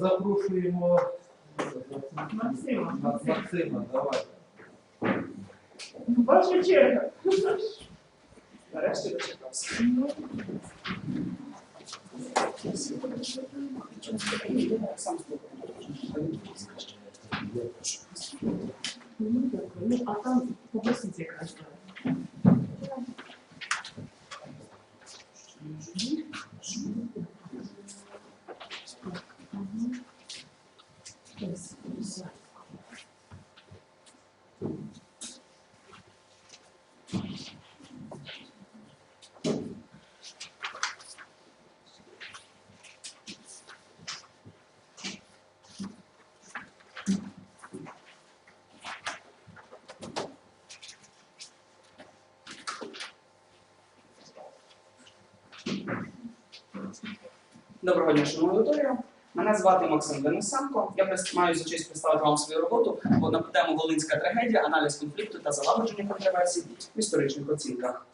запрошуємо Максима. Мак- Максима, давай. Ваша черга. Нарешті дочекався. Сам Ну, а там попросіть якраз. Доброго дня, шановна аудиторія. Мене звати Максим Денисенко. Я маю за честь представити вам свою роботу бо на тему Волинська трагедія, аналіз конфлікту та залагодження контроверсій в історичних оцінках.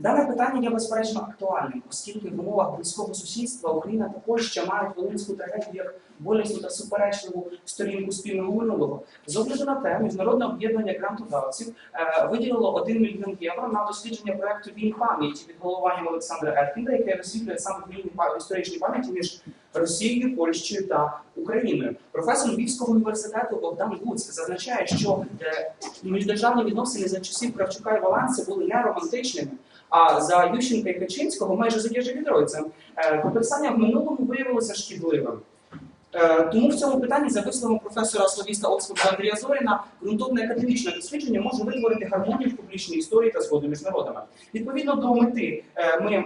Дане питання є безперечно актуальним, оскільки в умовах близького сусідства Україна та Польща мають Волинську трагедію як болісну та суперечливу сторінку спільного минулого. З огляду на те, міжнародне об'єднання грантодавців е, виділило 1 мільйон євро на дослідження проекту Війн пам'яті під головуванням Олександра Еркінда, яке розслідує саме па- історичні пам'яті між Росією, Польщею та Україною. Професор Львівського університету Богдан Гуц зазначає, що е, міждержавні відносини за часів Кравчука і Валанси були не романтичними. А за Ющенка і Качинського майже задіжі відройцем. Пописання в минулому виявилося шкідливим. Е, Тому в цьому питанні, за висловом професора славіста Оксфорду Андрія Зоріна, ґрунтовне академічне дослідження може витворити гармонію в публічній історії та згоду між народами. Відповідно до мети, е, ми е,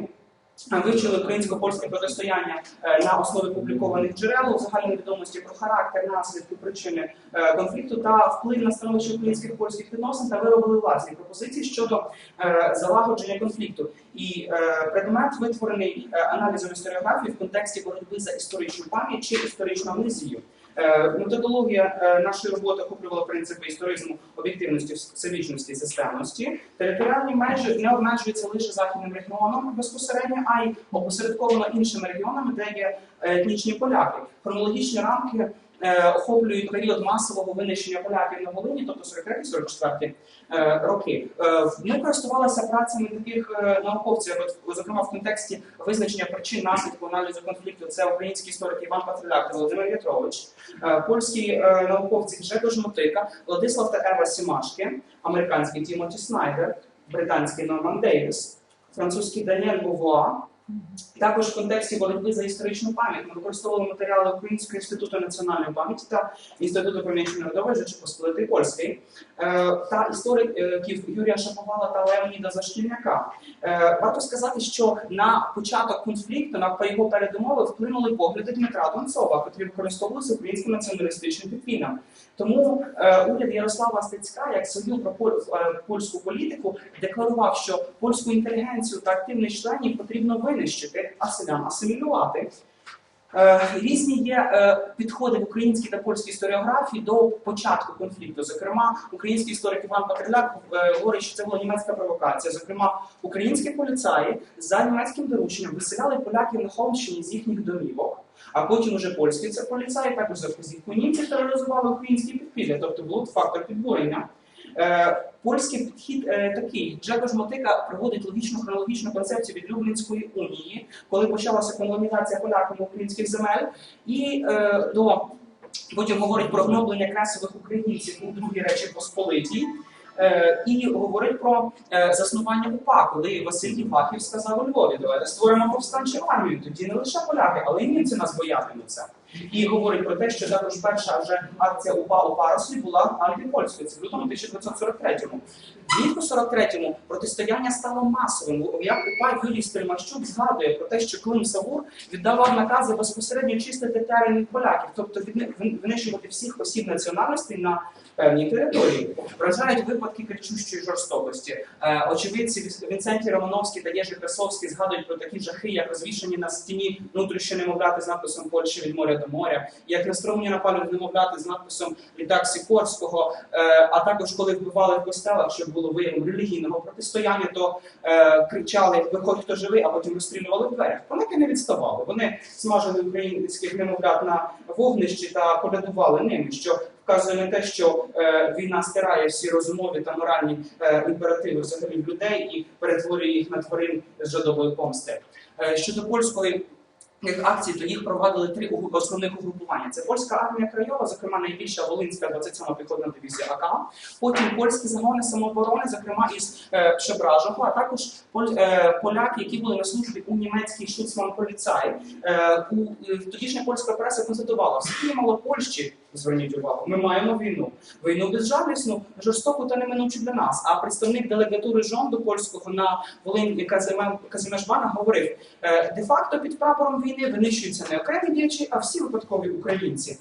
вивчили українсько-польське протистояння е, на основі публікованих джерел, загальної відомості про характер, наслідки, причини е, конфлікту та вплив на становище українських польських відносин та виробили власні пропозиції щодо е, залагодження конфлікту. І предмет витворений аналізом історіографії в контексті боротьби за історичну пам'ять чи історичну амнезію. Е, Методологія е, нашої роботи охоплювала принципи історизму, об'єктивності, всебічності, системності. Територіальні межі не обмежуються лише західним регіоном безпосередньо, а й опосередковано іншими регіонами, де є е, етнічні поляки. Хронологічні рамки е, охоплюють період масового винищення поляків на Волині, тобто 43-44 е, роки. Е, Ми користувалися працями таких науковців, зокрема в контексті визначення причин наслідку аналізу конфлікту. Це український історик Іван Патриляк та Володимир В'ятрович, польські науковці Гжегош Мотика, Владислав та Ева Сімашки, американський Тімоті Снайдер, британський Норман Дейвіс, французький Даніель Бувуа. Також в контексті боротьби за історичну пам'ять ми використовували матеріали Українського інституту національної пам'яті та Інституту пам'яті народової Посполитої Польської е, та істориків Юрія Шаповала та Леоніда Зашкільняка. Е, Варто сказати, що на початок конфлікту, на його передумови вплинули погляди Дмитра Донцова, котрі використовувалися українським націоналістичним підпільням. Тому е, уряд Ярослава Стецька, як свою про польську політику, декларував, що польську інтелігенцію та активних членів потрібно винищити, а селян асимілювати. Е, Різні є е, підходи в українській та польській історіографії до початку конфлікту. Зокрема, український історик Іван Патриляк е, говорить, що це була німецька провокація. Зокрема, українські поліцаї за німецьким дорученням виселяли поляків на Холмщині з їхніх домівок. А потім уже польські це поліцаї також за німців тероризували українські підпілля, тобто був фактор підбурення. Е, польський підхід е, такий. Джекош Мотика проводить логічну хронологічну концепцію від Люблінської унії, коли почалася колонізація поляками українських земель, і е, до потім говорить про гноблення красових українців у другій речі Посполитій. І говорить про заснування УПА, коли Василь Євахів сказав у Львові, давайте створимо повстанчу армію. Тоді не лише поляки, але й німці нас боятимуться. І говорить про те, що також перша вже акція УПА у Парослі була антипольською. Це в лютому 1943-му. Влітку 43-му протистояння стало масовим. Як УПА Юрій Стельмащук згадує про те, що Клим Савур віддавав накази безпосередньо чистити терени поляків, тобто винищувати всіх осіб національностей на певній території. Вражають випадки кричущої жорстокості. Е, Очевидці Віс- Вінценті Романовський та Єжи Красовський згадують про такі жахи, як розвішені на стіні внутрішньо немовляти з надписом Польщі від моря до моря, як струмні напали немовляти з надписом Літак Сікорського, е, а також коли вбивали в костелах, щоб було виявом релігійного протистояння, то е, кричали Виходь, хто живий, а потім розстрілювали в дверях. Поляки не відставали. Вони смажили українських немовлят на вогнищі та колядували ними, що вказує на те, що е, війна стирає всі розумові та моральні е, імперативи взагалі людей і перетворює їх на тварин з жадобою помсти. Е, щодо польської акцій, то їх провадили три основних угрупування. Це польська армія Крайова, зокрема найбільша Волинська 27 піхотна дивізія АК, потім польські загони самооборони, зокрема із е, Пшебражого, а також поль- е, поляки, які були на службі у німецькій шуцман поліцай. Е, у е, тодішня польська преса констатувала, все мало Польщі. Зверніть увагу, ми маємо війну. Війну безжалісну, жорстоку та неминучу для нас. А представник делегатури жонду польського на Волині Казимежбана говорив: е, де-факто під прапором війни винищуються не окремі діячі, а всі випадкові українці.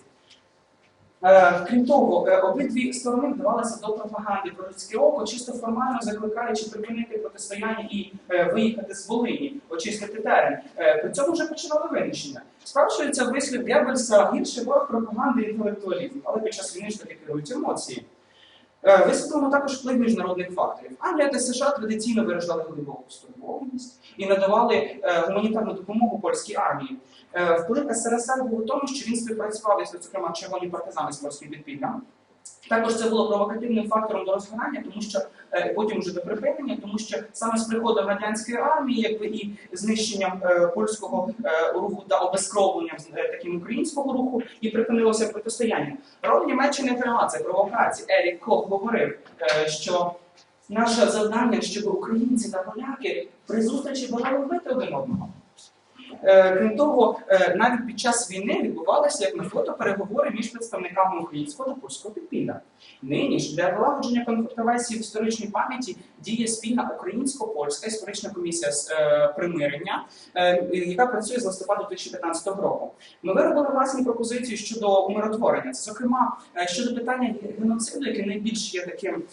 Е, Крім того, е, обидві сторони вдавалися до пропаганди про людське око, чисто формально закликаючи припинити протистояння і е, виїхати з Волині, очистити терен. При цьому вже починали винищення. Справжується вислів Геббельса гірше ворог пропаганди інтелектуалізму, але під час війни ж таки керують емоції. Висвітлимо також вплив міжнародних факторів. Англія та США традиційно виражали глибоку стурбованість і надавали гуманітарну допомогу польській армії. Е, Вплив СРСР був у тому, що він співпрацював із, зокрема, червоні партизани з польським підпіллям. Також це було провокативним фактором до розгорання, тому що е, потім вже до припинення, тому що саме з приходом радянської армії, якби і знищенням е, польського е, руху та обезкровленням е, таким українського руху, і припинилося протистояння. Роль Німеччини грала це провокації. Ерік Кох говорив, е, що наше завдання, щоб українці та поляки при зустрічі бажали вбити один одного. Е, Крім того, е, навіть під час війни відбувалися як на фото переговори між представниками українського та польського підпілля. Нині ж для налагодження контроверсії в історичній пам'яті діє спільна українсько-польська історична комісія з е, примирення, яка працює з листопаду 2015 року. Ми виробили власні пропозиції щодо умиротворення. Зокрема, щодо питання геноциду, яке найбільш є таким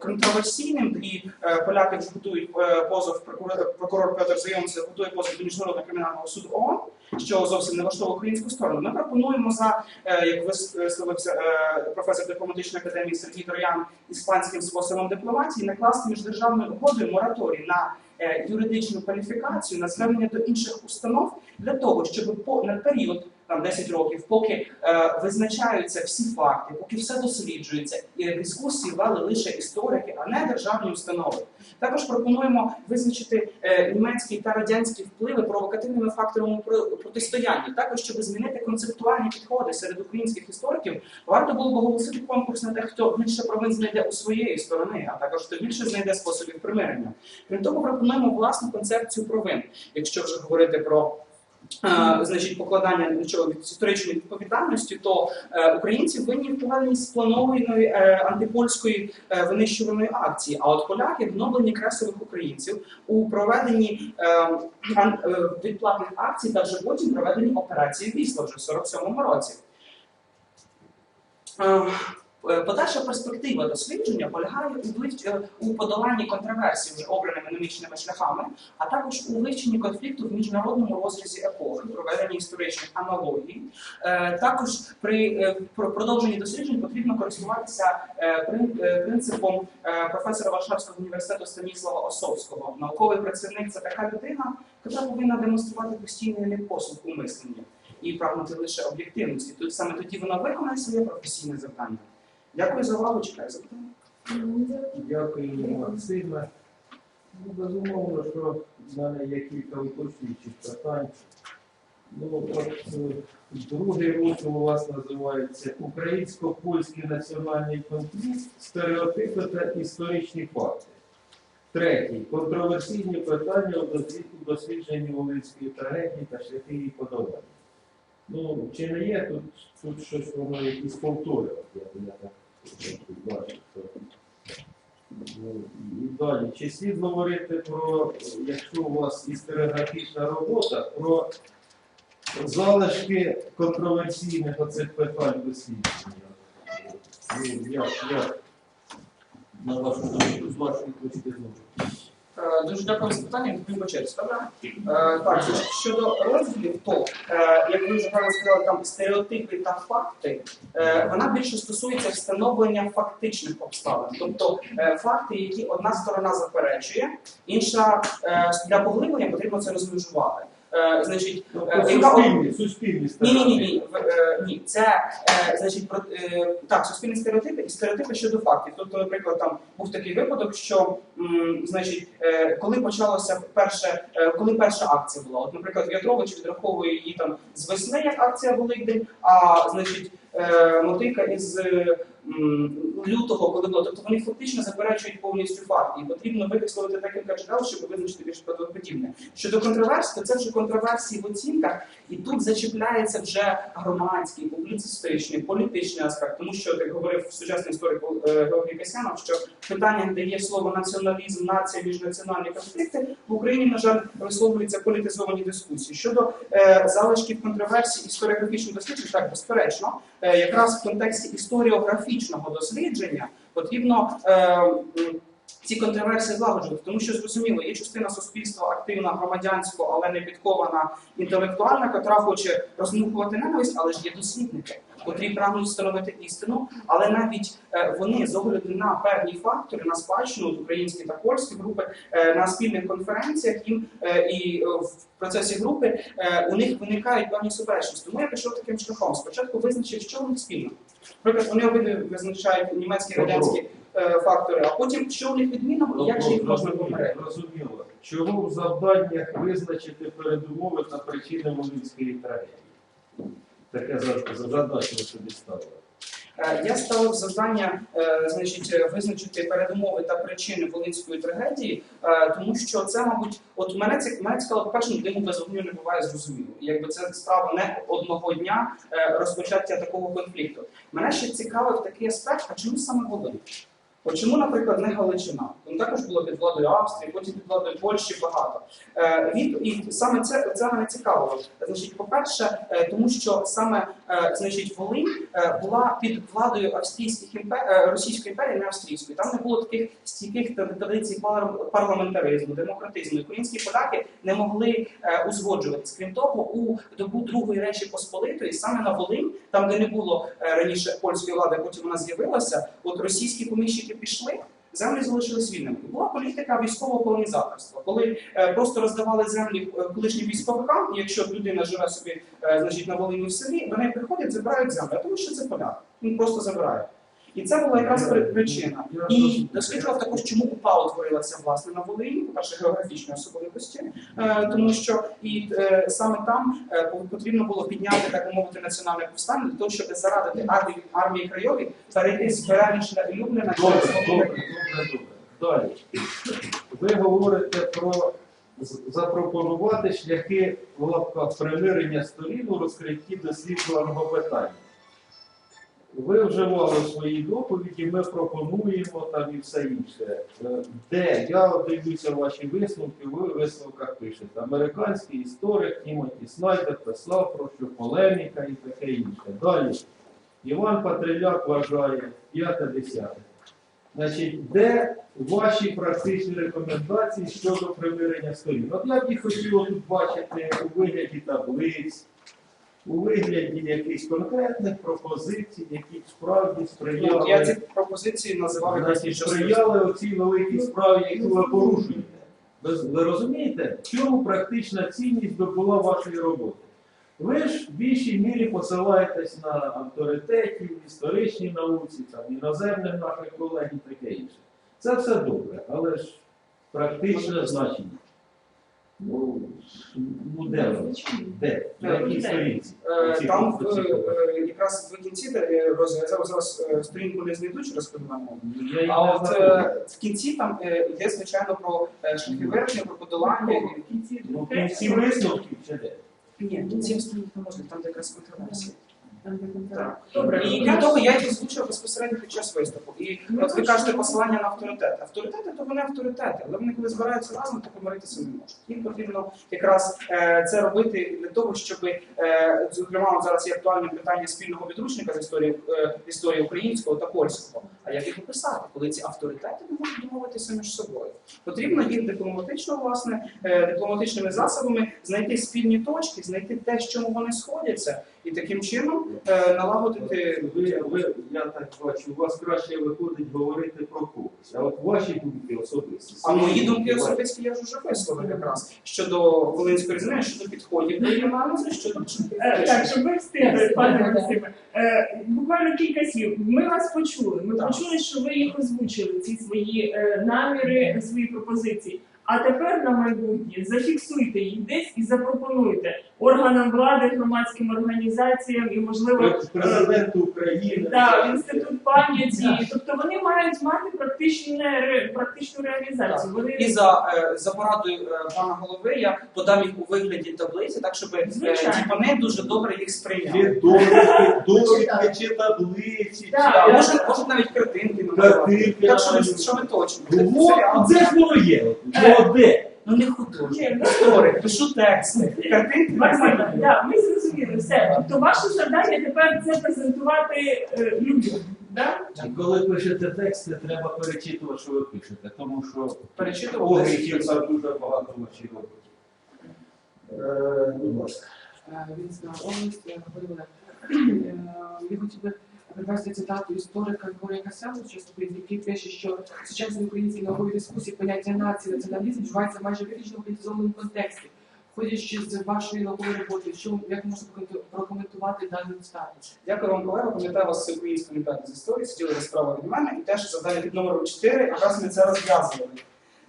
контроверсійним, і поляки вже готують позов прокурор, прокурор Петр Зайомцев готує позов до міжнародного кримінального суду ООН, що зовсім не влаштовує українську сторону. Ми пропонуємо за е, як висловився е, професор дипломатичної академії Сергій Троян іспанським способом дипломатії, накласти між державною угодою мораторій на е, юридичну кваліфікацію, на звернення до інших установ для того, щоб на період там 10 років, поки е, визначаються всі факти, поки все досліджується, і дискусії вели лише історики, а не державні установи. Також пропонуємо визначити е, німецький та радянські впливи провокативними факторами про- протистояння. Також, щоб змінити концептуальні підходи серед українських істориків, варто було б оголосити конкурс на те, хто більше провин знайде у своєї сторони, а також хто більше знайде способів примирення. Крім того, пропонуємо власну концепцію провин, якщо вже говорити про. Значить, покладання нічого від історичної відповідальності, то е, українці винні в проведенні спланованої е, антипольської е, винищувальної акції. А от поляки вновлені кресових українців у проведенні е, е, відплатних акцій та вже потім проведенні операції Вісла вже в 47-му році. Е, Подальша перспектива дослідження полягає у, вив- е, у подоланні контроверсій вже обраними номічними шляхами, а також у вивченні конфлікту в міжнародному розрізі епохи, проведенні історичних аналогій. Е, Також при е, продовженні досліджень потрібно користуватися е, е, принципом е, професора Варшавського університету Станіслава Осовського. Науковий працівник це така людина, яка повинна демонструвати постійний непослух у мисленні і прагнути лише об'єктивності. Тут саме тоді вона виконає своє професійне завдання. Дякую за увагу, чекаю запитання. Дякую, Максиме. Ну, безумовно, що в мене є кілька уточнюючих питань. Ну, от е, другий розділ у вас називається Українсько-польський національний конфлікт, стереотипи та історичні факти. Третій контроверсійні питання у дослідженні Волинської трагедії та шляхи її подолання. Ну, чи не є тут, тут щось воно якісь повтори? От Я, так І далі, чи слід говорити про, якщо у вас історіографічна робота, про залишки контроверсійних оцих питань дослідження? Ну, як, як, на вашу з вашої точки зору? Е, Дуже дякую за питання, відповім по? Е, Так, щодо розділів, то, е, як ви вже правильно сказали, там стереотипи та факти, вона більше стосується встановлення фактичних обставин. Тобто факти, які одна сторона заперечує, інша для поглиблення потрібно це розмежувати. Е, Значить, суспільні, суспільні ні, ні, ні, ні. Ні. Це е, значить про е, так, суспільні стереотипи і стереотипи щодо фактів. Тобто, наприклад, там був такий випадок, що значить, коли почалося перше, коли перша акція була, от, наприклад, В'ятрович відраховує її там з весни, як акція Великдень, а значить, мотика із е, лютого, коли було. Тобто вони фактично заперечують повністю факт, і потрібно використовувати декілька джерел, щоб визначити більш правдоподібне. Щодо контроверсій, то це вже контроверсії в оцінках, і тут зачіпляється вже громадський, публіцистичний, політичний аспект, тому що як говорив сучасний історик е, Георгій Касянов, що питання, де є слово націоналізм, нація, міжнаціональні конфлікти в Україні, на жаль, висловлюються політизовані дискусії. Щодо е, залишків контроверсій історіографічних досліджень, так безперечно, е, якраз в контексті історіографічного дослідження потрібно. Ці контроверсії злагоджувати, тому що зрозуміло, є частина суспільства активна, громадянського, але не підкована інтелектуальна, котра хоче розмухувати ненависть, але ж є дослідники, котрі прагнуть встановити істину, але навіть е, вони з огляду на певні фактори, на спадщину українські та польські групи, е, на спільних конференціях їм е, і в процесі групи у них виникають певні суперечності. Тому я пішов таким шляхом. Спочатку визначив, що них спільно. Наприклад, вони обидві визначають німецькі радянські фактори, а потім що у них відмінно і як же їх можна Зрозуміло, попередити. Зрозуміло. Чому в завданнях визначити передумови та причини Волинської трагедії? Таке за- за- ви собі ставили. Е, Я ставив завдання е, значить, е, визначити передумови та причини волинської трагедії, е, тому що це, мабуть, от мене це мене цікаво, по-перше, диму без вогню не буває зрозуміло. Якби це справа не одного дня е, розпочаття такого конфлікту. Мене ще цікавив такий аспект, а чому саме Волинь? Чому, наприклад, не Галичина? Він також було під владою Австрії, потім під владою Польщі багато. Е, і саме це, це мене цікавило. Значить, по-перше, е, тому що саме е, значить, Волинь е, була під владою австрійських імпер... Російської імперії, не австрійської. Там не було таких стійких традицій парламентаризму, демократизму. Українські подаки не могли е, узгоджуватись. Крім того, у добу Другої Речі Посполитої, саме на Волинь, там, де не було раніше польської влади, потім вона з'явилася, от російські поміщики пішли. Землі залишились вільними. Була політика військового колонізаторства, коли е, просто роздавали землі е, колишнім військовикам, і якщо людина живе собі е, значить, на Волині в селі, неї приходять, забирають землю, тому що це поляк. Він просто забирає. І це була якраз причина. І досліджував також, чому УПА утворилася власне на Волині, по-перше, географічні особливості, е, тому що і е, саме там е, потрібно було підняти, так би мовити, національне повстання для того, щоб зарадити армії, армії краєві перейти з Беренична і Любліна Добре, добре, добре, добре. Далі. Ви говорите про запропонувати шляхи в лапках примирення сторін у розкритті досліджуваного питання. Ви вживали в своїй доповіді, ми пропонуємо там і все інше. Е, Де я дивлюся ваші висновки, ви в висновках пишете. Американський історик Тімоті Снайдер писав про що полеміка і таке інше. Далі. Іван Патриляк вважає 5-10. Значить, де ваші практичні рекомендації щодо примирення сторін? От я б їх хотів тут бачити у вигляді таблиць, у вигляді якихось конкретних пропозицій, які справді Ну, сприяли, я ці пропозиції час сприяли оцій великій справі, яку ви порушуєте. Ви, ви розумієте, в чому практична цінність би була вашої роботи? Ви ж в більшій мірі посилаєтесь на авторитетів, історичній науці, там, іноземних наших колег і таке інше. Це все добре, але ж практичне значення. Ну, ну де? Де? На якій сторінці? Е, Там в- е, якраз в кінці де роз- зараз, зараз е, сторінку не знайду через подолання. А от е, в кінці там е, йде звичайно про е, шляхи вирішення, про подолання. і- Ну, в кінці висновків чи де? Ні, в кінці там де якраз контроверсії. Там Добре. І крім того, я їх озвучив безпосередньо під час виступу. І от ви кажете посилання на авторитет. Авторитети то вони авторитети, але вони коли збираються разом, то помиритися не можуть. Їм потрібно якраз е, це робити для того, щоб е, зокрема зараз є актуальне питання спільного підручника з історії е, історії українського та польського. А як їх описати, коли ці авторитети не можуть домовитися між собою? Потрібно їм дипломатично, власне, дипломатичними засобами знайти спільні точки, знайти те, з чому вони сходяться, і таким чином е, налагодити Ви, ви, я так бачу, у вас краще виходить говорити про когось. А от ваші думки особисті. А мої думки особисті я ж вже висловив якраз щодо Волинської різини, щодо підходів до її аналізу, щодо Так, щоб ви встигли, пане Максиме. Е, Буквально кілька слів. Ми вас почули. Ми Так. почули, що ви їх озвучили, ці свої е, наміри, свої пропозиції. А тепер на майбутнє зафіксуйте їх десь і запропонуйте органам влади, громадським організаціям і, можливо, Президенту України. Да, інститут пам'яті, тобто вони мають мати практичне практичну реалізацію. Вони І за, е, за порадою е, пана голови я подам їх у вигляді таблиці, так щоб е, ті пани дуже добре їх сприйняли. довідки, довідки, чи таблиці, може, може навіть картинки. Так, щоб, аналіз. точно. Де ж воно є? Де? Ну не художник, історик, пишу тексти, картинки. Максима, да, ми зрозуміли все. Тобто ваше завдання тепер це презентувати е, людям. Да? І коли пишете тексти, треба перечитувати, що ви пишете, тому що Перечитував огріхів там дуже багато вашій роботі. Е, Будь ласка. Вінська область, я говорила. Я би привести цитату історика Григорія Касяновича, який пише, що в сучасній українській дискусії поняття нації, націоналізм вживається майже виключно в політизованому контексті. Входячи з вашої наукової роботи, що як прокоменту- прокоментувати дану цитату? Дякую вам, колега. Пам'ятаю вас з української олімпіади з історії, сиділи справа від мене, і теж завдання під номером 4, якраз ми це розв'язували.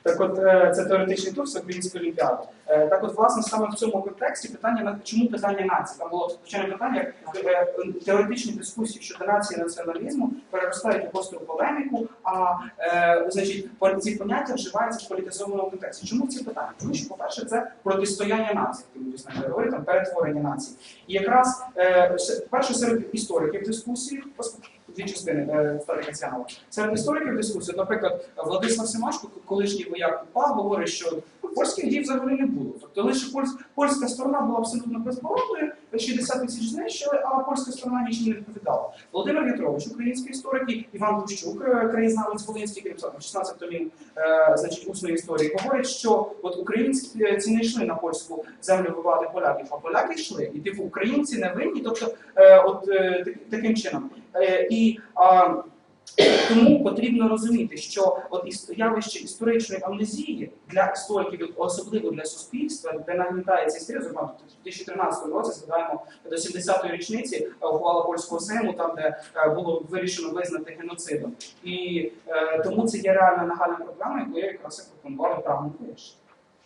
Так от, е, це теоретичний тур з української олімпіади. Е, Так от, власне, саме в цьому контексті питання на чому питання нації? Там було звичайне питання, е, теоретичні дискусії щодо нації націоналізму переростають у гостру полеміку, а е, значить, ці поняття вживаються в політизованому контексті. Чому ці питання? Тому що, по-перше, це протистояння націй, говорили, там перетворення націй. І якраз перше серед істориків дискусії, дві частини е, Старика Серед істориків дискусії, наприклад, Владислав Семашко, колишній вояк УПА, говорить, що польських дій взагалі не було. Тобто лише польсь- польська сторона була абсолютно безповоротною, 60 тисяч знищили, а польська сторона нічим не відповідала. Володимир В'ятрович, український історик, Іван Тущук, е, краєзнавець Волинський, написав 16 томів е, значить, усної історії, говорить, що от українські е, ці не йшли на польську землю вибивати поляків, а поляки йшли. І типу українці не винні, тобто е, от е, таким чином. Е, і а, тому потрібно розуміти, що от явище історичної амнезії для істориків, особливо для суспільства, де нагнітається історія, зокрема в 2013 році згадаємо до 70-ї річниці е, ухвала польського сейму, там де е, було вирішено визнати геноцидом. І е, тому це є реальна нагальна проблема, яку я якраз і пропонував правильно вирішити.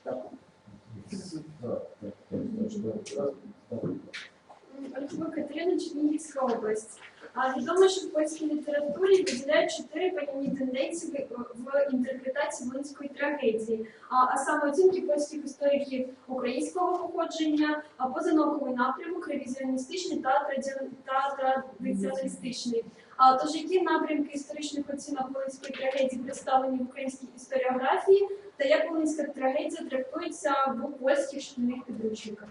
Дякую. Катерина Чернігівська область. Відомо, що в польській літературі виділяють чотири певні тенденції в, інтерпретації волинської трагедії, а, саме оцінки польських істориків українського походження, а позанауковий напрямок, ревізіоністичний та традиціоналістичний. А тож які напрямки історичних оцінок волинської трагедії представлені в українській історіографії, та як волинська трагедія трактується в польських шкільних підручниках?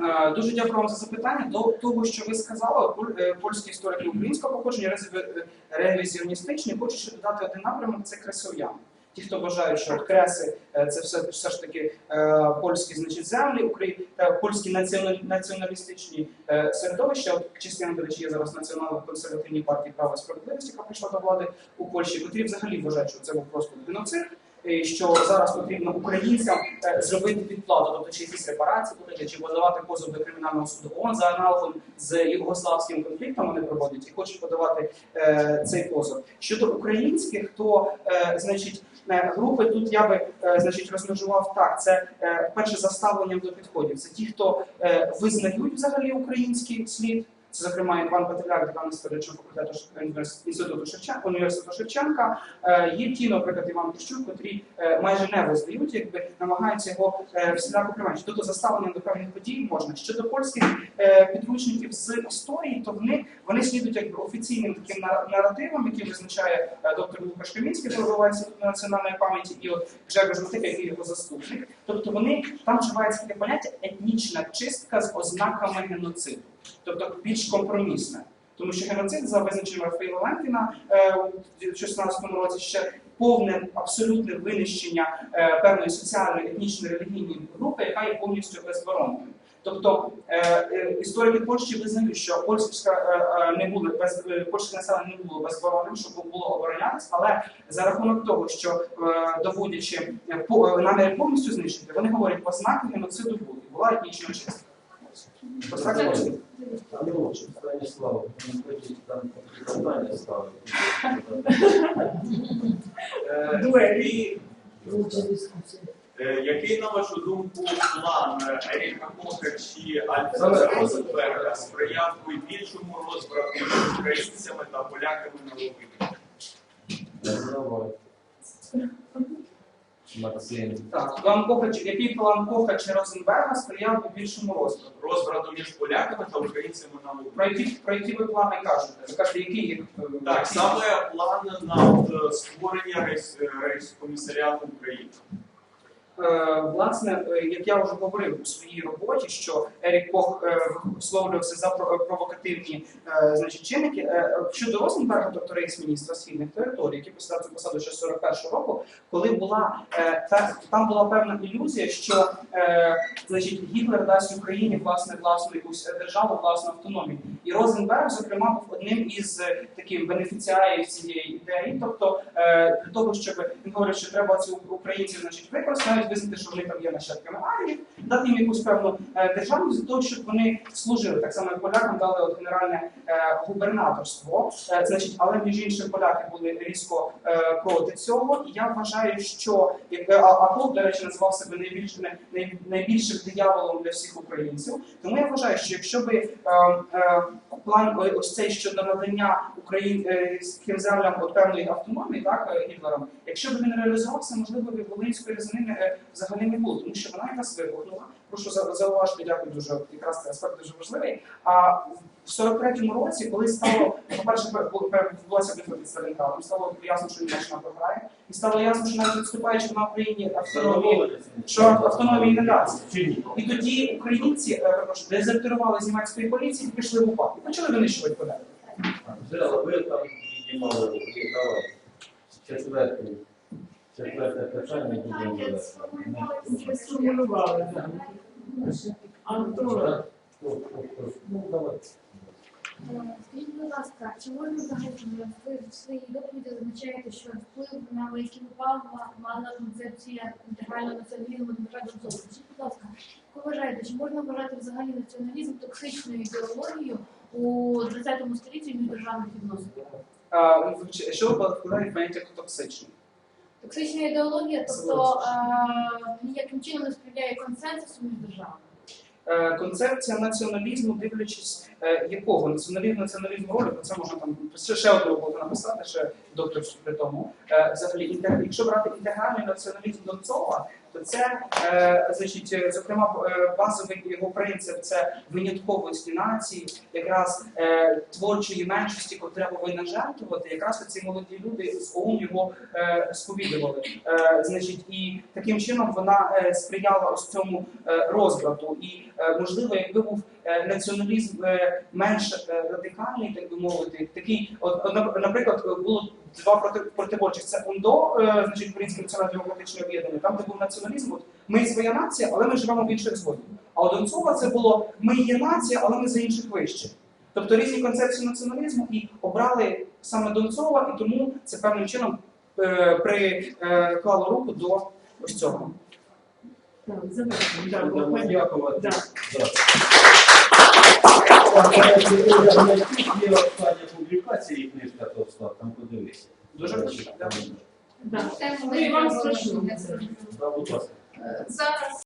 Е, Дуже дякую вам за запитання. До того, що ви сказали, е, польські історики українського походження е, ревізіоністичні, хочу ще додати один напрямок це кресов'яни. Ті, хто вважають, що креси е, це все, все ж таки е, польські значить, землі, Украї... та польські національ- націоналістичні е, середовища. Частина, до речі, є зараз національно-консервативній партії права і справедливості, яка прийшла до влади у Польщі, котрі взагалі вважають, що це був просто геноцид. І що зараз потрібно українцям е, зробити відплату, тобто чи якісь репарації платити, чи подавати позов до кримінального суду ООН за аналогом з югославським конфліктом вони проводять і хочуть подавати е, цей позов. Щодо українських, то е, значить е, групи тут я би е, значить розмежував так. Це е, перше за ставленням до підходів. Це ті, хто е, визнають взагалі український слід. Це, зокрема, Іван Петляк, декан історичного факультету Ш- інституту Шевченка, університету Шевченка. Е, Є ті, наприклад, Іван Піщук, котрі е, майже не визнають, якби намагаються його е, всіляко применшити. Тобто за ставленням до певних подій можна. Щодо польських е, підручників з історії, то вони, вони слідують якби офіційним таким на- наративам, який визначає е, доктор Лукаш Камінський, Інституту національної пам'яті, і от Гжегош Матика, який його заступник. Тобто вони там вживається таке поняття етнічна чистка з ознаками геноциду, тобто більш компромісне. Тому що геноцид за визначенням Рафаїла Ленкіна е, у 2016 році ще повне абсолютне винищення е, певної соціальної, етнічної, релігійної групи, яка є повністю безборонною. Тобто е, історики Польщі визнають, що польська не були без польське населення не було безборонним, щоб було оборонятись, але за рахунок того, що доводячи е, повністю знищити, вони говорять, ознаки геноциду були, була етнічна чистка. Ось так Це- це. А ну, Станіслав, не хочуть там питання ставити. Е, Дуелі. Е, Який, на вашу думку, план е, Еріка Коха чи Альфреда Розенберга сприяв би більшому розбрату між українцями та поляками на Лубині? Максим. Так, план Кохач, який план Коха чи Розенберга сприяв у більшому розвитку? Розбрату між поляками та українцями на Про які, про які ви плани кажете? Ви кажете, які їх е, Так, саме план на е, створення рейс- рейс комісаріату України. Е, Власне, е, як я вже говорив у своїй роботі, що Ерік Кох е, висловлювався за про- провокативні значить, чинники. Щодо Розенберга, тобто рейс-міністра східних територій, який посадив цю посаду ще з 41 року, коли була та, там була певна ілюзія, що значить, Гітлер дасть Україні власне власну якусь державу, власну автономію. І Розенберг, зокрема, був одним із таких бенефіціарів цієї ідеї. Тобто, для того, щоб він говорить, що треба ці українців значить, використати, навіть визнати, що вони там є нащадками армії, дати їм якусь певну е, державність для того, щоб вони служили. Так само як полякам дали от генеральне е, губернаторство. Е, значить, але між іншим поляки були різко проти цього. І я вважаю, що як а, а Кох, до речі, називав себе найбільш най, най- найбільшим дияволом для всіх українців. Тому я вважаю, що якщо би план ось цей щодо надання українським землям от певної автономії, так Гітлером, якщо б він реалізувався, можливо, б Волинської різанини е, взагалі не було, тому що вона якраз вибухнула. Прошу за- зауважити, дякую дуже. Якраз цей аспект дуже важливий. А в 43-му році, коли стало, по-перше, бу- бу- відбулася битва під Сталінградом, стало ясно, що Німеччина програє, і стало ясно, що навіть відступаючи на Україні автономії, що автономії не дасть. І тоді українці дезертирували з німецької поліції і пішли в УПА. І почали винищувати але ви там піднімали. Четверте. Питання будемо да. Антон. Ну, ну, Ну, Скажіть, будь ласка, чи можна взагалі ви в своїй доповіді зазначаєте, що вплив на воєнський упав мала концепція інтегрального націоналізму демократії зону? Скажіть, будь ласка, як ви вважаєте, чи можна вважати взагалі націоналізм токсичною ідеологією у 20 столітті міждержавних відносин? Що ви вкладаєте в поняття токсичний? Токсична ідеологія, тобто е, ніяким чином не сприяє консенсусу між державами. Е, Концепція націоналізму, дивлячись е, якого націоналізм, націоналізм ролі, про це можна там ще, ще одну роботу написати, ще доктор при тому. Е, Взагалі, інтег- якщо брати інтегральний націоналізм Донцова, то це е, значить, е, зокрема, е, базовий його принцип це винятковості нації, якраз творчої меншості, котра повинна жертвувати, якраз ці молоді люди з ОУН його сповідували. Значить, і таким чином вона сприяла ось цьому е. І можливо, якби був націоналізм менш радикальний, так би мовити, такий, от, наприклад, було два проти протиборчих. Це УНДО, значить Українське національно-демократичне об'єднання, там, де був націоналізм, от ми своя нація, але ми живемо в інших згодів. А у Донцова це було ми є нація, але ми за інших вище. Тобто різні концепції націоналізму і обрали саме Донцова, і тому це певним чином е, приклало руку до ось цього. Дякувати. Е, Є остання публікація і книжка Товста, там подивися. Дуже прошу. Да. Ну, і вам страшно. Да, будь ласка. Зараз